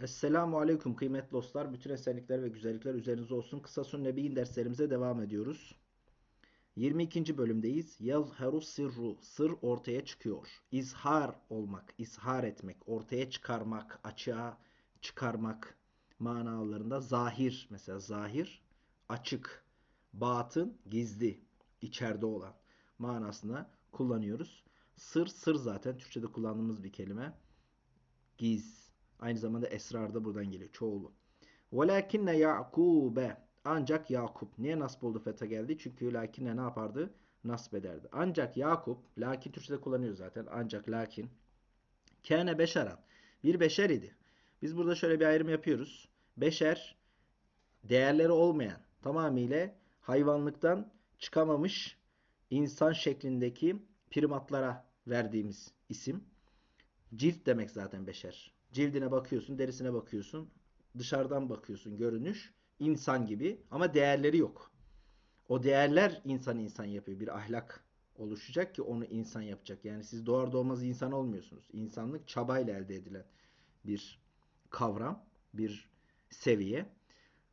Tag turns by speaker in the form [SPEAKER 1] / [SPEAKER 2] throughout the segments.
[SPEAKER 1] Esselamu Aleyküm kıymetli dostlar. Bütün esenlikler ve güzellikler üzerinize olsun. Kısa Sun Nebi'in derslerimize devam ediyoruz. 22. bölümdeyiz. Yazharu sirru. Sır ortaya çıkıyor. İzhar olmak, izhar etmek, ortaya çıkarmak, açığa çıkarmak manalarında zahir mesela zahir açık, batın gizli, içeride olan manasına kullanıyoruz. Sır sır zaten Türkçe'de kullandığımız bir kelime. Giz. Aynı zamanda esrar da buradan geliyor. Çoğulu. Velakinne Yakube. Ancak Yakup. Niye nasb oldu fetha geldi? Çünkü lakinne ne yapardı? Nasb ederdi. Ancak Yakup. Lakin Türkçe'de kullanıyoruz zaten. Ancak lakin. Kâne beşeran. Bir beşer idi. Biz burada şöyle bir ayrım yapıyoruz. Beşer değerleri olmayan tamamıyla hayvanlıktan çıkamamış insan şeklindeki primatlara verdiğimiz isim. Cilt demek zaten beşer. Cildine bakıyorsun, derisine bakıyorsun, dışarıdan bakıyorsun, görünüş insan gibi ama değerleri yok. O değerler insan insan yapıyor. Bir ahlak oluşacak ki onu insan yapacak. Yani siz doğar doğmaz insan olmuyorsunuz. İnsanlık çabayla elde edilen bir kavram, bir seviye.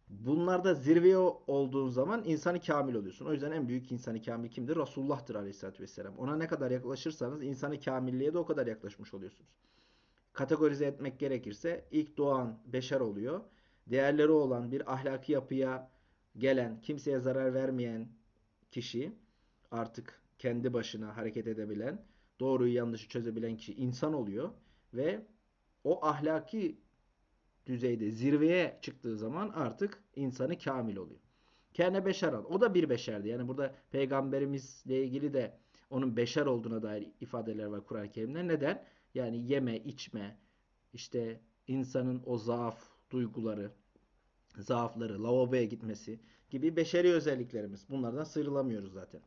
[SPEAKER 1] Bunlarda zirveye olduğun zaman insanı kamil oluyorsun. O yüzden en büyük insanı kamil kimdir? Resulullah'tır aleyhissalatü vesselam. Ona ne kadar yaklaşırsanız insanı kamilliğe de o kadar yaklaşmış oluyorsunuz. Kategorize etmek gerekirse ilk doğan beşer oluyor. Değerleri olan bir ahlaki yapıya gelen, kimseye zarar vermeyen kişi artık kendi başına hareket edebilen, doğruyu yanlışı çözebilen kişi insan oluyor ve o ahlaki düzeyde zirveye çıktığı zaman artık insanı kamil oluyor. Kene beşeran. O da bir beşerdi. Yani burada peygamberimizle ilgili de onun beşer olduğuna dair ifadeler var Kur'an-ı Kerim'de. Neden? Yani yeme, içme, işte insanın o zaaf duyguları, zaafları, lavaboya gitmesi gibi beşeri özelliklerimiz. Bunlardan sıyrılamıyoruz zaten.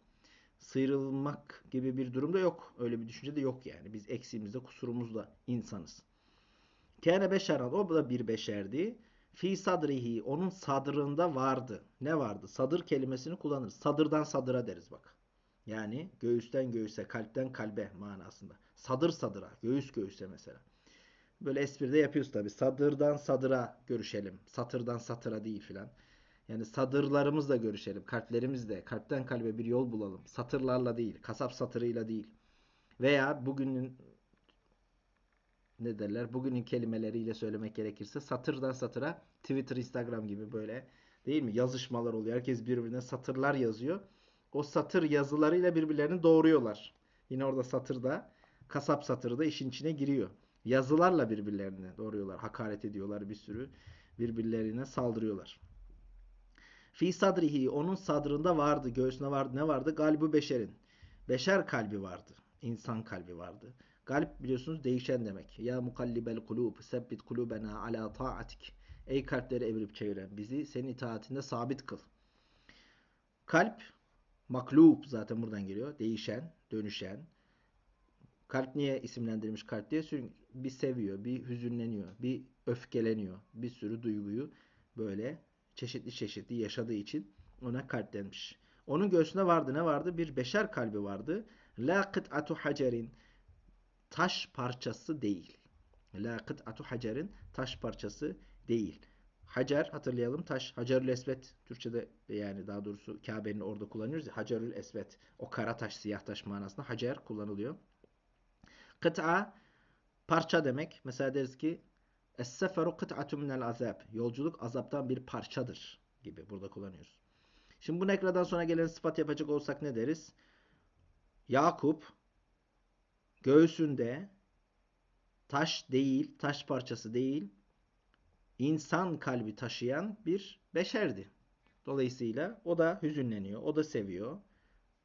[SPEAKER 1] Sıyrılmak gibi bir durumda yok. Öyle bir düşünce de yok yani. Biz eksiğimizde, kusurumuzda insanız. Kâne beşeran. O da bir beşerdi. Fi sadrihi. Onun sadrında vardı. Ne vardı? Sadır kelimesini kullanırız. Sadırdan sadıra deriz bak. Yani göğüsten göğüse, kalpten kalbe manasında. Sadır sadıra, göğüs göğüse mesela. Böyle espri de yapıyoruz tabi. Sadırdan sadıra görüşelim. Satırdan satıra değil filan. Yani sadırlarımızla görüşelim. Kalplerimizle, kalpten kalbe bir yol bulalım. Satırlarla değil, kasap satırıyla değil. Veya bugünün ne derler? Bugünün kelimeleriyle söylemek gerekirse satırdan satıra Twitter, Instagram gibi böyle değil mi? Yazışmalar oluyor. Herkes birbirine satırlar yazıyor. O satır yazılarıyla birbirlerini doğuruyorlar. Yine orada satırda, kasap satırı da işin içine giriyor. Yazılarla birbirlerini doğuruyorlar. Hakaret ediyorlar bir sürü. Birbirlerine saldırıyorlar. Fi sadrihi onun sadrında vardı, göğsüne vardı. Ne vardı? Galbu beşerin. Beşer kalbi vardı. İnsan kalbi vardı. Galip biliyorsunuz değişen demek. Ya mukallibel kulub, sebbit kulubena ala taatik. Ey kalpleri evirip çeviren bizi senin itaatinde sabit kıl. Kalp maklub zaten buradan geliyor. Değişen, dönüşen. Kalp niye isimlendirilmiş kalp diye? Bir seviyor, bir hüzünleniyor, bir öfkeleniyor. Bir sürü duyguyu böyle çeşitli çeşitli yaşadığı için ona kalp denmiş. Onun göğsünde vardı ne vardı? Bir beşer kalbi vardı. La kıt'atu hacerin taş parçası değil. La kıt'atu hacerin taş parçası değil. Hacer hatırlayalım taş. Hacerül esvet Türkçe'de yani daha doğrusu Kabe'nin orada kullanıyoruz ya. Hacerül esvet o kara taş siyah taş manasında hacer kullanılıyor. Kıt'a parça demek. Mesela deriz ki Es-seferu kıt'atu minel azab. Yolculuk azaptan bir parçadır gibi burada kullanıyoruz. Şimdi bu nekradan sonra gelen sıfat yapacak olsak ne deriz? Yakup göğsünde taş değil, taş parçası değil, insan kalbi taşıyan bir beşerdi. Dolayısıyla o da hüzünleniyor, o da seviyor.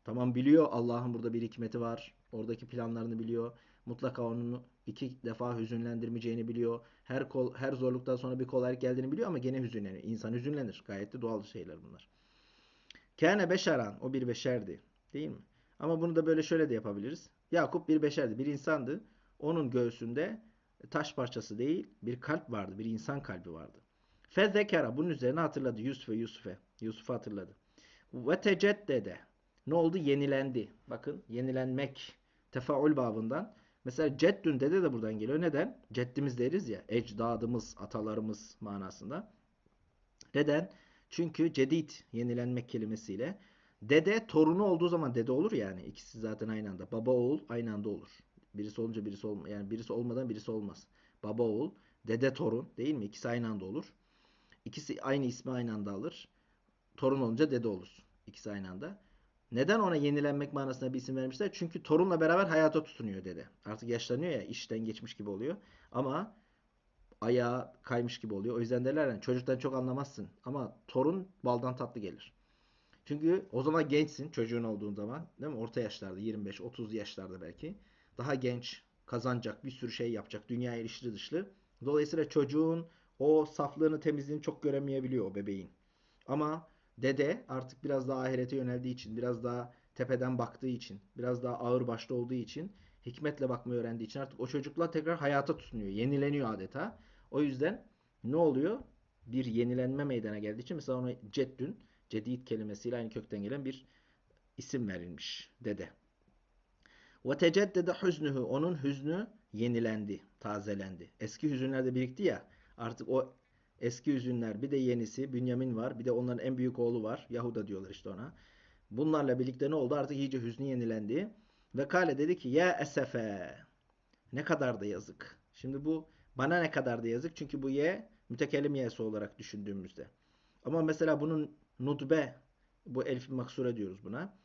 [SPEAKER 1] Tamam biliyor Allah'ın burada bir hikmeti var. Oradaki planlarını biliyor. Mutlaka onu iki defa hüzünlendirmeyeceğini biliyor. Her kol, her zorluktan sonra bir kolaylık geldiğini biliyor ama gene hüzünleniyor. İnsan hüzünlenir. Gayet de doğal şeyler bunlar. Kâne beşeran. O bir beşerdi. Değil mi? Ama bunu da böyle şöyle de yapabiliriz. Yakup bir beşerdi. Bir insandı. Onun göğsünde taş parçası değil bir kalp vardı. Bir insan kalbi vardı. Fezekera. Bunun üzerine hatırladı. Yusuf'e Yusuf'e. Yusuf'u hatırladı. Ve teceddede. Ne oldu? Yenilendi. Bakın yenilenmek tefaül babından Mesela ceddün dede de buradan geliyor. Neden? Ceddimiz deriz ya. Ecdadımız, atalarımız manasında. Neden? Çünkü cedid yenilenmek kelimesiyle dede torunu olduğu zaman dede olur yani. İkisi zaten aynı anda. Baba oğul aynı anda olur. Birisi olunca birisi olma yani birisi olmadan birisi olmaz. Baba oğul, dede torun değil mi? İkisi aynı anda olur. İkisi aynı ismi aynı anda alır. Torun olunca dede olur. İkisi aynı anda. Neden ona yenilenmek manasında bir isim vermişler? Çünkü torunla beraber hayata tutunuyor dede. Artık yaşlanıyor ya işten geçmiş gibi oluyor. Ama ayağı kaymış gibi oluyor. O yüzden derler yani çocuktan çok anlamazsın. Ama torun baldan tatlı gelir. Çünkü o zaman gençsin çocuğun olduğun zaman. Değil mi? Orta yaşlarda 25-30 yaşlarda belki. Daha genç kazanacak bir sürü şey yapacak. Dünyaya ilişkili dışlı. Dolayısıyla çocuğun o saflığını temizliğini çok göremeyebiliyor o bebeğin. Ama dede artık biraz daha ahirete yöneldiği için, biraz daha tepeden baktığı için, biraz daha ağır başlı olduğu için, hikmetle bakmayı öğrendiği için artık o çocukla tekrar hayata tutunuyor. Yenileniyor adeta. O yüzden ne oluyor? Bir yenilenme meydana geldiği için mesela ona ceddün, cedid kelimesiyle aynı kökten gelen bir isim verilmiş dede. Ve teceddede hüznühü. Onun hüznü yenilendi, tazelendi. Eski hüzünler de birikti ya. Artık o eski hüzünler bir de yenisi Bünyamin var. Bir de onların en büyük oğlu var. Yahuda diyorlar işte ona. Bunlarla birlikte ne oldu? Artık iyice hüznü yenilendi. Ve Kale dedi ki ya esefe. Ne kadar da yazık. Şimdi bu bana ne kadar da yazık. Çünkü bu ye mütekellim yesi olarak düşündüğümüzde. Ama mesela bunun nutbe bu elif maksure diyoruz buna.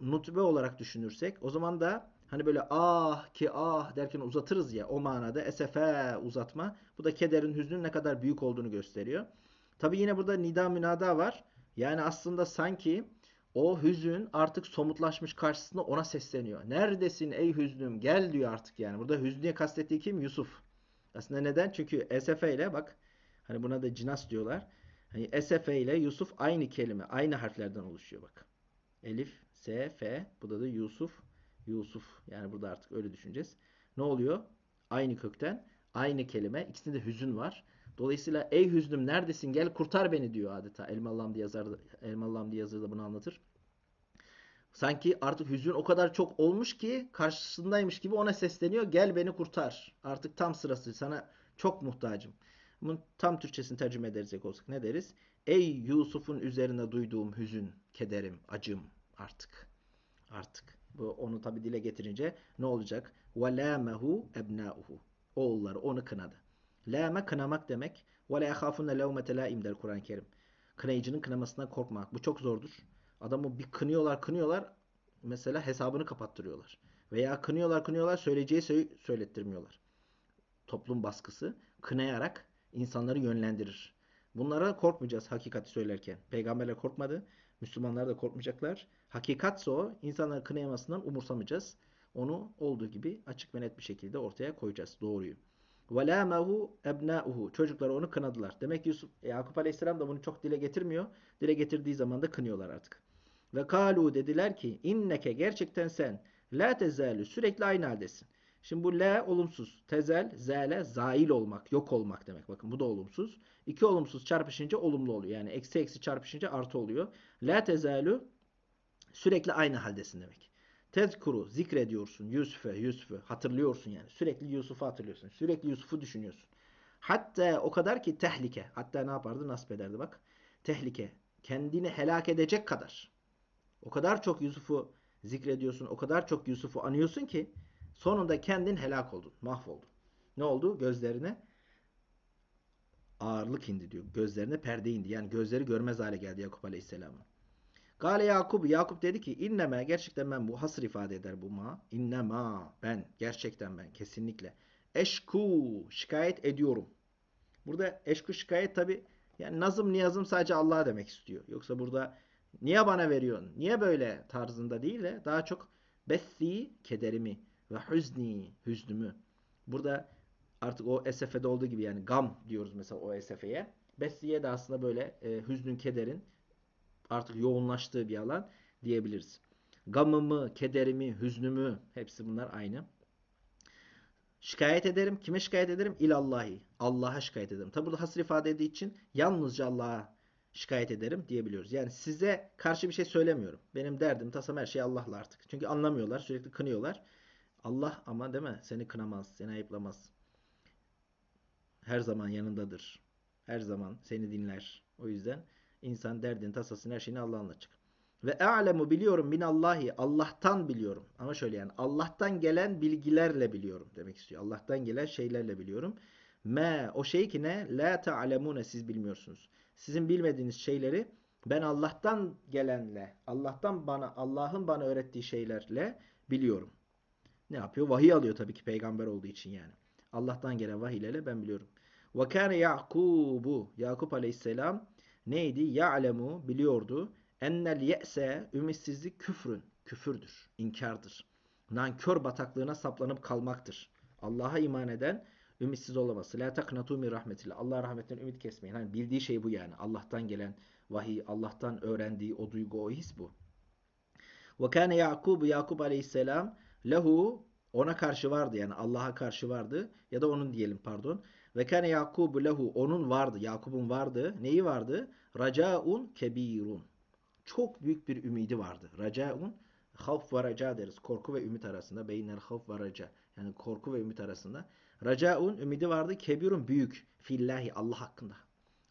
[SPEAKER 1] Nutbe olarak düşünürsek o zaman da hani böyle ah ki ah derken uzatırız ya o manada esefe uzatma. Bu da kederin hüznün ne kadar büyük olduğunu gösteriyor. Tabi yine burada nida münada var. Yani aslında sanki o hüzün artık somutlaşmış karşısında ona sesleniyor. Neredesin ey hüznüm gel diyor artık yani. Burada hüznüye kastettiği kim? Yusuf. Aslında neden? Çünkü esefe ile bak hani buna da cinas diyorlar. Hani esefe ile Yusuf aynı kelime, aynı harflerden oluşuyor bak. Elif, S, F. Bu da Yusuf. Yusuf. Yani burada artık öyle düşüneceğiz. Ne oluyor? Aynı kökten, aynı kelime. İkisinde de hüzün var. Dolayısıyla ey hüznüm neredesin gel kurtar beni diyor adeta. Elmalı diye yazar, Elmalı diye yazır da bunu anlatır. Sanki artık hüzün o kadar çok olmuş ki karşısındaymış gibi ona sesleniyor. Gel beni kurtar. Artık tam sırası. Sana çok muhtacım. Bunun tam Türkçesini tercüme edersek olsak ne deriz? Ey Yusuf'un üzerine duyduğum hüzün, kederim, acım artık. Artık. Bu onu tabi dile getirince ne olacak? Ve lâmehu ebnâuhu. Oğulları onu kınadı. Lâme kınamak demek. Ve lâ yehâfunne levmete lâim der Kur'an-ı Kerim. Kınayıcının kınamasından korkmak. Bu çok zordur. Adamı bir kınıyorlar kınıyorlar mesela hesabını kapattırıyorlar. Veya kınıyorlar kınıyorlar söyleyeceği sö- söylettirmiyorlar. Toplum baskısı kınayarak insanları yönlendirir. Bunlara korkmayacağız hakikati söylerken. Peygamberler korkmadı. Müslümanlar da korkmayacaklar. Hakikatse o insanları kınayamasından umursamayacağız. Onu olduğu gibi açık ve net bir şekilde ortaya koyacağız. Doğruyu. وَلَامَهُ اَبْنَاؤُهُ Çocukları onu kınadılar. Demek ki Yusuf, Yakup Aleyhisselam da bunu çok dile getirmiyor. Dile getirdiği zaman da kınıyorlar artık. Ve kalu dediler ki inneke gerçekten sen la tezalü sürekli aynı haldesin. Şimdi bu la olumsuz. Tezel, zale, zail olmak, yok olmak demek. Bakın bu da olumsuz. İki olumsuz çarpışınca olumlu oluyor. Yani eksi eksi çarpışınca artı oluyor. La tezalü sürekli aynı haldesin demek. Tezkuru zikrediyorsun. Yusuf'u, Yusuf'u hatırlıyorsun yani. Sürekli Yusuf'u hatırlıyorsun. Sürekli Yusuf'u düşünüyorsun. Hatta o kadar ki tehlike. Hatta ne yapardı? Nasip ederdi bak. Tehlike. Kendini helak edecek kadar. O kadar çok Yusuf'u zikrediyorsun. O kadar çok Yusuf'u anıyorsun ki sonunda kendin helak oldun. Mahvoldun. Ne oldu? Gözlerine ağırlık indi diyor. Gözlerine perde indi. Yani gözleri görmez hale geldi Yakup Aleyhisselam'ın. Gale Yakup, Yakup dedi ki inneme gerçekten ben bu hasır ifade eder bu ma. İnnema ben gerçekten ben kesinlikle eşku şikayet ediyorum. Burada eşku şikayet tabi yani nazım niyazım sadece Allah'a demek istiyor. Yoksa burada niye bana veriyorsun? Niye böyle tarzında değil de daha çok bessi kederimi ve hüzni hüznümü. Burada artık o esefede olduğu gibi yani gam diyoruz mesela o esefeye. Bessiye de aslında böyle e, hüznün kederin artık yoğunlaştığı bir alan diyebiliriz. Gamımı, kederimi, hüznümü hepsi bunlar aynı. Şikayet ederim. Kime şikayet ederim? İlallahi. Allah'a şikayet ederim. Tabi burada hasır ifade ettiği için yalnızca Allah'a şikayet ederim diyebiliyoruz. Yani size karşı bir şey söylemiyorum. Benim derdim, tasam her şey Allah'la artık. Çünkü anlamıyorlar, sürekli kınıyorlar. Allah ama değil mi? Seni kınamaz, seni ayıplamaz. Her zaman yanındadır. Her zaman seni dinler. O yüzden insan derdini, tasasını, her şeyini Allah'a anlatacak. Ve a'lemu biliyorum minallahi Allah'tan biliyorum. Ama şöyle yani Allah'tan gelen bilgilerle biliyorum demek istiyor. Allah'tan gelen şeylerle biliyorum. Me o şey ki ne? La ta'lemune siz bilmiyorsunuz. Sizin bilmediğiniz şeyleri ben Allah'tan gelenle, Allah'tan bana, Allah'ın bana öğrettiği şeylerle biliyorum. Ne yapıyor? Vahiy alıyor tabii ki peygamber olduğu için yani. Allah'tan gelen vahiylerle ben biliyorum. Ve kâne Yakubu, Yakup aleyhisselam neydi? Ya'lemu, biliyordu. Ennel ye'se, ümitsizlik küfrün, küfürdür, inkardır. Nankör bataklığına saplanıp kalmaktır. Allah'a iman eden ümitsiz olaması. La taknatu min rahmetillah. Allah rahmetinden ümit kesmeyin. Hani bildiği şey bu yani. Allah'tan gelen vahiy, Allah'tan öğrendiği o duygu, o his bu. Ve kâne Yakubu, Yakub aleyhisselam lehu ona karşı vardı yani Allah'a karşı vardı ya da onun diyelim pardon. Ve kâne Yakubu lehu onun vardı, Yakub'un vardı. Neyi vardı? Racaun kebirun. Çok büyük bir ümidi vardı. Racaun havf ve raca deriz. Korku ve ümit arasında. Beynel havf ve raca. Yani korku ve ümit arasında. Racaun ümidi vardı. Kebirun büyük. Fillahi Allah hakkında.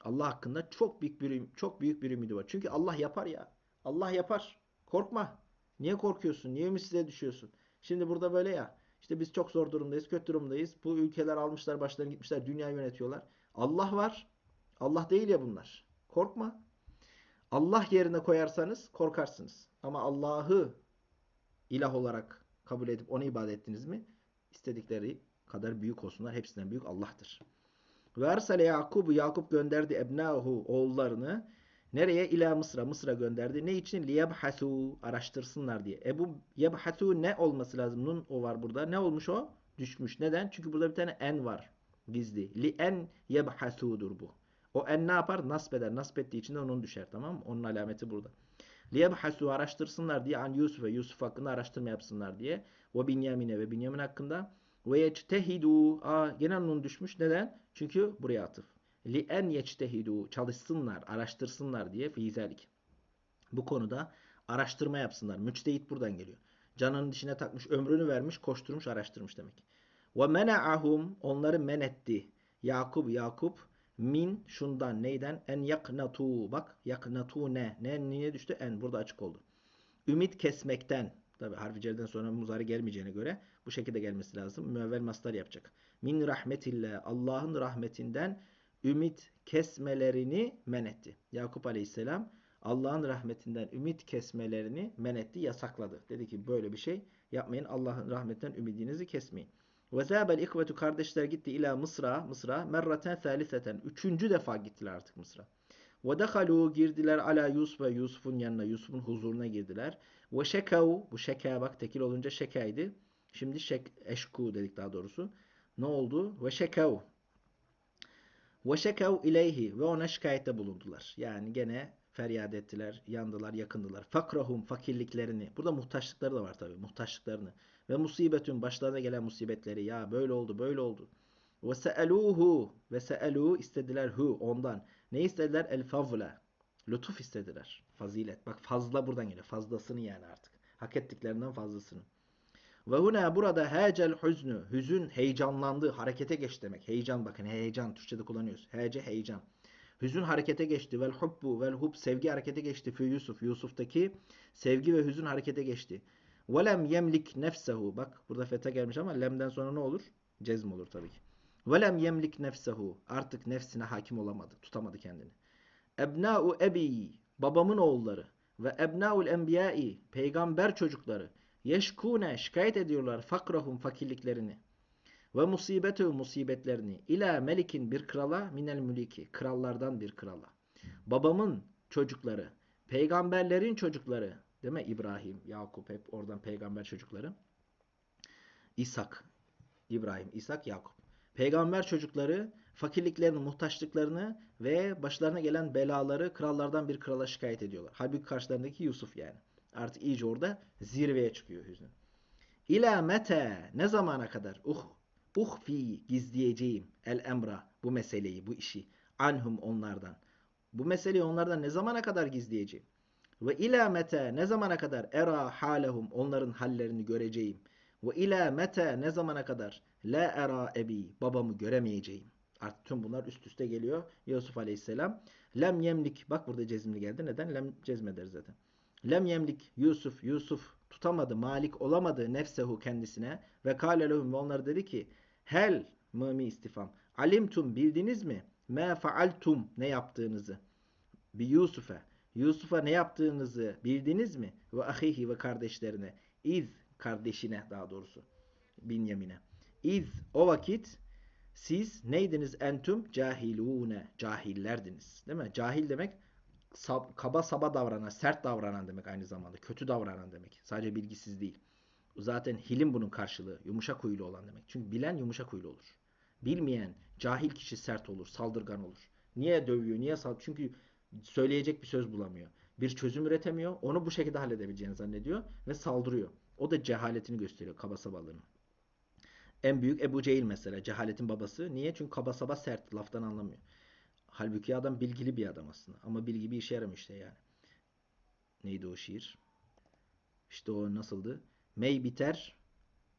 [SPEAKER 1] Allah hakkında çok büyük bir çok büyük bir ümidi var. Çünkü Allah yapar ya. Allah yapar. Korkma. Niye korkuyorsun? Niye ümitsizliğe düşüyorsun? Şimdi burada böyle ya. İşte biz çok zor durumdayız, kötü durumdayız. Bu ülkeler almışlar, başlarını gitmişler, dünyayı yönetiyorlar. Allah var. Allah değil ya bunlar. Korkma. Allah yerine koyarsanız korkarsınız. Ama Allah'ı ilah olarak kabul edip ona ibadet ettiniz mi? İstedikleri kadar büyük olsunlar. Hepsinden büyük Allah'tır. Ve ersale Yakubu Yakup gönderdi ebnahu oğullarını nereye? İla Mısır'a. Mısır'a gönderdi. Ne için? Liyebhasu araştırsınlar diye. Ebu yebhasu ne olması lazım? Nun o var burada. Ne olmuş o? Düşmüş. Neden? Çünkü burada bir tane en var. Gizli. Li en yebhasudur bu. O en ne yapar? Nasp eder. Nasp ettiği için de onun düşer. Tamam mı? Onun alameti burada. Liyebhasu araştırsınlar diye an Yusuf ve Yusuf hakkında araştırma yapsınlar diye. Ve Binyamin'e ve Binyamin hakkında. Ve yectehidu. Aa gene nun düşmüş. Neden? Çünkü buraya atıf. Li en yectehidu. Çalışsınlar, araştırsınlar diye fiizelik. Bu konuda araştırma yapsınlar. Müçtehit buradan geliyor. Canının dişine takmış, ömrünü vermiş, koşturmuş, araştırmış demek. Ve mena'ahum onları men etti. Yakup Yakup min şundan neyden en yaknatu bak yaknatu ne ne niye düştü en burada açık oldu. Ümit kesmekten tabi harfi cerden sonra muzari gelmeyeceğine göre bu şekilde gelmesi lazım. Müevvel mastar yapacak. Min rahmetillah Allah'ın rahmetinden ümit kesmelerini men etti. Yakup Aleyhisselam Allah'ın rahmetinden ümit kesmelerini men etti, yasakladı. Dedi ki böyle bir şey yapmayın. Allah'ın rahmetinden ümidinizi kesmeyin. Ve zâbel ikvetu kardeşler gitti ila Mısır'a, Mısır'a merraten thaliseten. Üçüncü defa gittiler artık Mısır'a. Ve dehalu girdiler ala Yusuf ve Yusuf'un yanına, Yusuf'un huzuruna girdiler. Ve şekav, bu şeka bak tekil olunca şekaydı. Şimdi şek, eşku dedik daha doğrusu. Ne oldu? Ve şekav. Ve şekav ve ona şikayette bulundular. Yani gene feryat ettiler, yandılar, yakındılar. Fakrahum fakirliklerini. Burada muhtaçlıkları da var tabii. Muhtaçlıklarını. Ve musibetün başlarına gelen musibetleri. Ya böyle oldu, böyle oldu. Ve se'eluhu ve se'elu istediler hu ondan. Ne istediler? El. Lütuf istediler. Fazilet. Bak fazla buradan geliyor. Fazlasını yani artık. Hak ettiklerinden fazlasını. Ve huna burada hecel hüznü. Hüzün heyecanlandı. Harekete geç demek. Heyecan bakın heyecan. Türkçe'de kullanıyoruz. Hece heyecan. Hüzün harekete geçti. Vel hubbu vel hub sevgi harekete geçti. Fi Yusuf. Yusuf'taki sevgi ve hüzün harekete geçti. Velem yemlik nefsehu. Bak burada fetha gelmiş ama lemden sonra ne olur? Cezm olur tabii ki. Velem yemlik nefsehu. Artık nefsine hakim olamadı. Tutamadı kendini. Ebna'u ebi. Babamın oğulları. Ve ebna'ul enbiyai. Peygamber çocukları. Yeşkune. Şikayet ediyorlar. Fakrahum fakirliklerini. Ve musibetu musibetlerini. İla melikin bir krala minel müliki. Krallardan bir krala. Babamın çocukları. Peygamberlerin çocukları. Değil mi? İbrahim, Yakup hep oradan peygamber çocukları. İshak, İbrahim, İshak, Yakup. Peygamber çocukları fakirliklerini, muhtaçlıklarını ve başlarına gelen belaları krallardan bir krala şikayet ediyorlar. Halbuki karşılarındaki Yusuf yani. Artık iyice orada zirveye çıkıyor hüznü. İla mete ne zamana kadar? Uh, uhfi gizleyeceğim el emra bu meseleyi, bu işi. Anhum onlardan. Bu meseleyi onlardan ne zamana kadar gizleyeceğim? Ve ila mete ne zamana kadar era halehum onların hallerini göreceğim. Ve ila mete ne zamana kadar? La era ebi. Babamı göremeyeceğim. Artık tüm bunlar üst üste geliyor. Yusuf Aleyhisselam. Lem yemlik. Bak burada cezimli geldi. Neden? Lem cezmeder zaten. Lem yemlik Yusuf. Yusuf tutamadı. Malik olamadı nefsehu kendisine. Ve kâle lehum. Ve onlara dedi ki Hel mımi istifam. Alimtum bildiniz mi? Me faaltum ne yaptığınızı. Bi Yusuf'a. Yusuf'a ne yaptığınızı bildiniz mi? Ve ahihi ve kardeşlerine. İz kardeşine daha doğrusu. Binyamin'e. İz o vakit siz neydiniz entüm cahilune cahillerdiniz. Değil mi? Cahil demek sab- kaba saba davranan, sert davranan demek aynı zamanda. Kötü davranan demek. Sadece bilgisiz değil. Zaten hilim bunun karşılığı. Yumuşak huylu olan demek. Çünkü bilen yumuşak huylu olur. Bilmeyen, cahil kişi sert olur, saldırgan olur. Niye dövüyor, niye sal? Çünkü söyleyecek bir söz bulamıyor. Bir çözüm üretemiyor. Onu bu şekilde halledebileceğini zannediyor ve saldırıyor. O da cehaletini gösteriyor, kaba sabalığını. En büyük Ebu Cehil mesela, cehaletin babası. Niye? Çünkü kaba saba sert, laftan anlamıyor. Halbuki adam bilgili bir adam aslında. Ama bilgi bir işe yaramıyor işte yani. Neydi o şiir? İşte o nasıldı? Mey biter,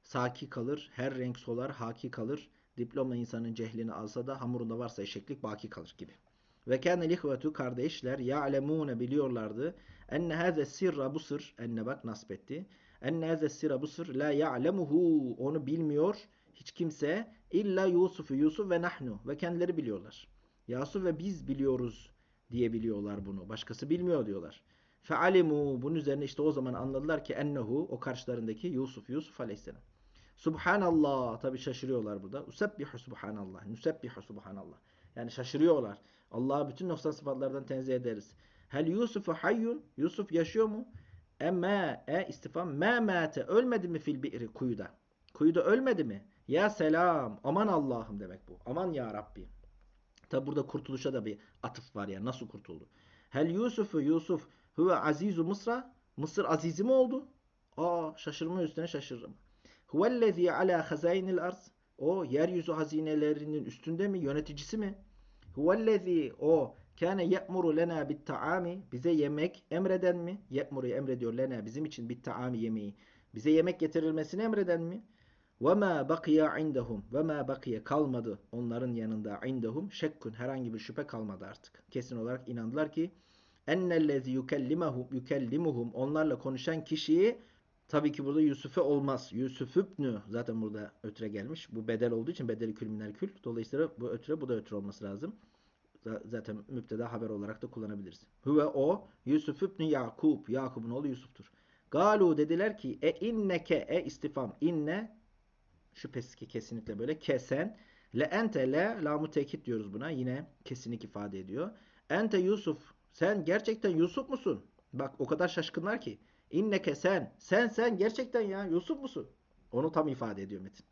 [SPEAKER 1] saki kalır, her renk solar, haki kalır. Diploma insanın cehlini alsa da hamurunda varsa eşeklik baki kalır gibi. Ve kâne lihvetu kardeşler ya'lemûne biliyorlardı. Enne hâze sirra bu sır. Enne bak nasip etti. Enne hâze sirra bu sır. La ya'lemuhu. Onu bilmiyor hiç kimse. İlla Yusuf'u. Yusuf ve nahnu. Ve kendileri biliyorlar. Yusuf ve biz biliyoruz diye biliyorlar bunu. Başkası bilmiyor diyorlar. Fealimu. Bunun üzerine işte o zaman anladılar ki ennehu o karşılarındaki Yusuf. Yusuf aleyhisselam. Subhanallah. Tabi şaşırıyorlar burada. Usebbihu subhanallah. Nusebbihu subhanallah. Yani şaşırıyorlar. Allah'ı bütün noksan sıfatlardan tenzih ederiz. Hel Yusufu hayyun? Yusuf yaşıyor mu? Emme e istifam me mate ölmedi mi fil bi'ri kuyuda? Kuyuda ölmedi mi? Ya selam. Aman Allah'ım demek bu. Aman ya Rabbi. Tabi burada kurtuluşa da bir atıf var ya. Nasıl kurtuldu? Hel Yusufu Yusuf huve azizu Mısra? Mısır azizi mi oldu? Aa şaşırma üstüne şaşırırım. Huvellezî alâ hazaynil arz. O yeryüzü hazinelerinin üstünde mi? Yöneticisi mi? Huvellezî o kâne ye'muru lena bit taami bize yemek emreden mi? Ye'muru emrediyor lena bizim için bit taami yemeği. Bize yemek getirilmesini emreden mi? Ve ma bakiya indahum ve ma bakiye kalmadı onların yanında indahum şekkun herhangi bir şüphe kalmadı artık. Kesin olarak inandılar ki ennellezî yukellimuhum yukellimuhum onlarla konuşan kişiyi Tabii ki burada Yusuf'e olmaz. Yusuf übnü zaten burada ötre gelmiş. Bu bedel olduğu için bedeli kül minel kül. Dolayısıyla bu ötre bu da ötre olması lazım. Zaten müpteda haber olarak da kullanabiliriz. Huve o Yusuf übnü Yakub. Yakub'un oğlu Yusuf'tur. Galu dediler ki e inneke e istifam inne şüphesiz ki kesinlikle böyle kesen le ente le lamu tekit diyoruz buna. Yine kesinlik ifade ediyor. Ente Yusuf sen gerçekten Yusuf musun? Bak o kadar şaşkınlar ki. İnneke sen. Sen sen gerçekten ya Yusuf musun? Onu tam ifade ediyor Metin.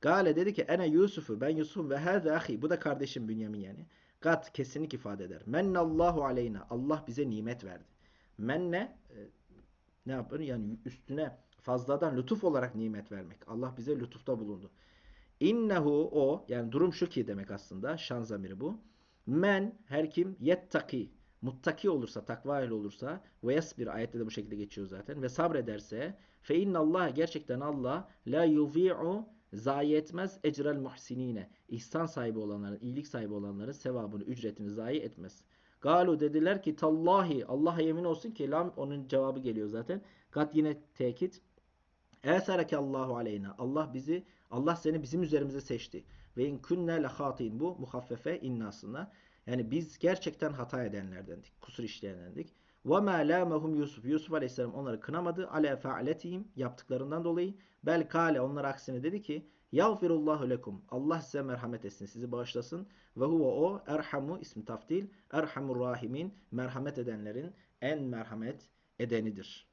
[SPEAKER 1] Gale dedi ki ene Yusuf'u ben Yusuf ve hâze ahi. Bu da kardeşim Bünyamin yani. Kat kesinlik ifade eder. Mennallahu aleyna. Allah bize nimet verdi. Menne e, ne yapar? Yani üstüne fazladan lütuf olarak nimet vermek. Allah bize lütufta bulundu. İnnehu o yani durum şu ki demek aslında şan zamiri bu. Men her kim yettaki muttaki olursa, takva ehli olursa ve yasbir ayette de bu şekilde geçiyor zaten ve sabrederse fe innallah gerçekten Allah la yuzi'u zayi etmez ecrel muhsinine. İhsan sahibi olanların, iyilik sahibi olanların sevabını, ücretini zayi etmez. Galu dediler ki tallahi Allah'a yemin olsun ki lam onun cevabı geliyor zaten. Kat yine tekit. Esereke Allahu aleyna. Allah bizi Allah seni bizim üzerimize seçti. Ve in kunne lehatin bu muhaffefe innasına. Yani biz gerçekten hata edenlerdendik. Kusur işleyenlerdendik. Ve ma lamehum Yusuf. Yusuf Aleyhisselam onları kınamadı. Ale faaletihim yaptıklarından dolayı. Bel kale onlar aksine dedi ki Yağfirullahu lekum. Allah size merhamet etsin, sizi bağışlasın. Ve huve o erhamu ismi taftil. Erhamur rahimin. Merhamet edenlerin en merhamet edenidir.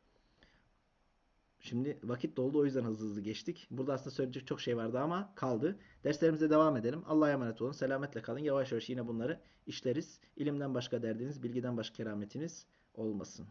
[SPEAKER 1] Şimdi vakit doldu o yüzden hızlı hızlı geçtik. Burada aslında söyleyecek çok şey vardı ama kaldı. Derslerimize devam edelim. Allah'a emanet olun. Selametle kalın. Yavaş yavaş yine bunları işleriz. İlimden başka derdiniz, bilgiden başka kerametiniz olmasın.